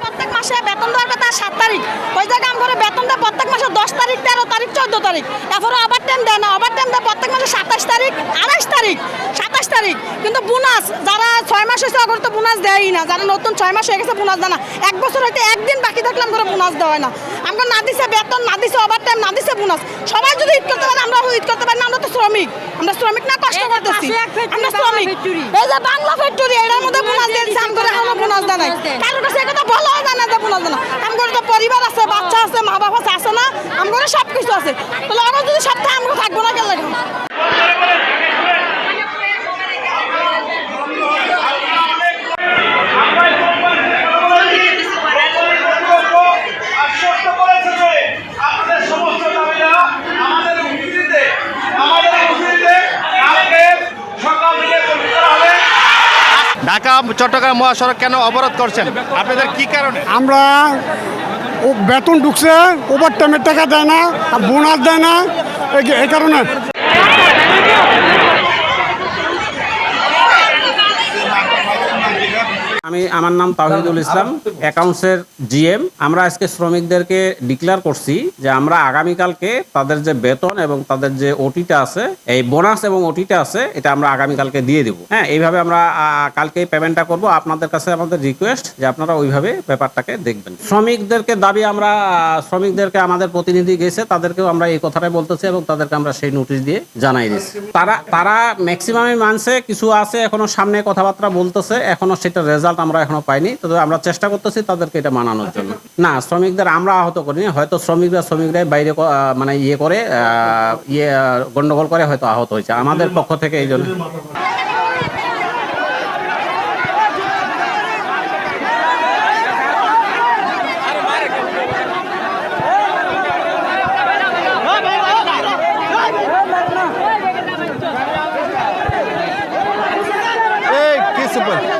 প্রত্যেক মাসে বেতন দেওয়ার কথা সাত তারিখ। ওই কাম আমরা বেতন দেয় প্রত্যেক মাসে দশ তারিখ তেরো তারিখ চোদ্দ তারিখ। তারপরে ওভার টাইম দেয় না ওভার টাইম দেয় প্রত্যেক মাসে সাতাশ তারিখ আড়াইশ তারিখ সাতাশ তারিখ। কিন্তু বোনাস যারা ছয় মাস হয়েছে ওগুলো তো বোনাস দেয়ই না। যারা নতুন ছয় মাস হয়ে গেছে বোনাস দেয় না। এক বছর হয়তো একদিন বাকি থাকলে আমরা বোনাস দেওয়া না। আমরা না দিছে বেতন না দিছে ওভার টাইম না দিছে বোনাস সবাই যদি ঈদ করতে পারে আমরা ইট করতে পারি না আমরা তো শ্রমিক। আমরা শ্রমিক না কষ্ট করতেছি। আমরা শ্রমিক। এই যে বাংলা ফ্যাক্টরি এটার মধ্যে বোনাস দিয়ে দিচ্ছে আমরা দেয় নাই। কারোর কাছে কথা বলাও যায় না যে বোনাস দেয় না। আমার তো পরিবার আছে বাচ্চা আছে মা বাবা আছে না আমার সব কিছু আছে তাহলে ওরা যদি সপ্তাহে আমরা থাকব না কেন লাগে আশ্বস্ত করেছে যে আপনাদের সমস্ত দাবিরা আমাদের উপস্থিতিতে আমাদের উপস্থিতিতে কালকে সকাল থেকে তৈরি করা হবে ঢাকা, চট্টগ্রাম মহাসড়ক কেন অবরোধ করছেন? আপনাদের কি কারণে? আমরা বেতন ঢুকছে ওভার টাইমের টাকা দেয় না, আর বোনাস দেয় না। এই কারণে আমার নাম তাহিদুল ইসলাম অ্যাকাউন্টসের জিএম আমরা আজকে শ্রমিকদেরকে ডিক্লেয়ার করছি যে আমরা আগামীকালকে তাদের যে বেতন এবং তাদের যে ওটিটা আছে, এই বোনাস এবং ওটিটা আছে, এটা আমরা আগামীকালকে দিয়ে দেবো। হ্যাঁ এইভাবে আমরা কালকে পেমেন্টটা করব। আপনাদের কাছে আমাদের রিকোয়েস্ট যে আপনারা ওইভাবে ব্যাপারটাকে দেখবেন। শ্রমিকদেরকে দাবি আমরা শ্রমিকদেরকে আমাদের প্রতিনিধি গেছে, তাদেরকেও আমরা এই কথাটাই বলতেছি এবং তাদেরকে আমরা সেই নোটিশ দিয়ে জানাই দিচ্ছি। তারা তারা ম্যাক্সিমামই মানছে, কিছু আছে এখনও সামনে কথাবার্তা বলতেছে, এখনও সেটা রেজাল্ট আমরা এখনও পাইনি তবে আমরা চেষ্টা করতেছি তাদেরকে এটা মানানোর জন্য। না, শ্রমিকদের আমরা আহত করিনি, হয়তো শ্রমিকরা, শ্রমিকরাই বাইরে মানে ইয়ে করে ইয়ে গন্ডগোল করে হয়তো আহত হয়েছে। আমাদের পক্ষ থেকে এই জন্য বল-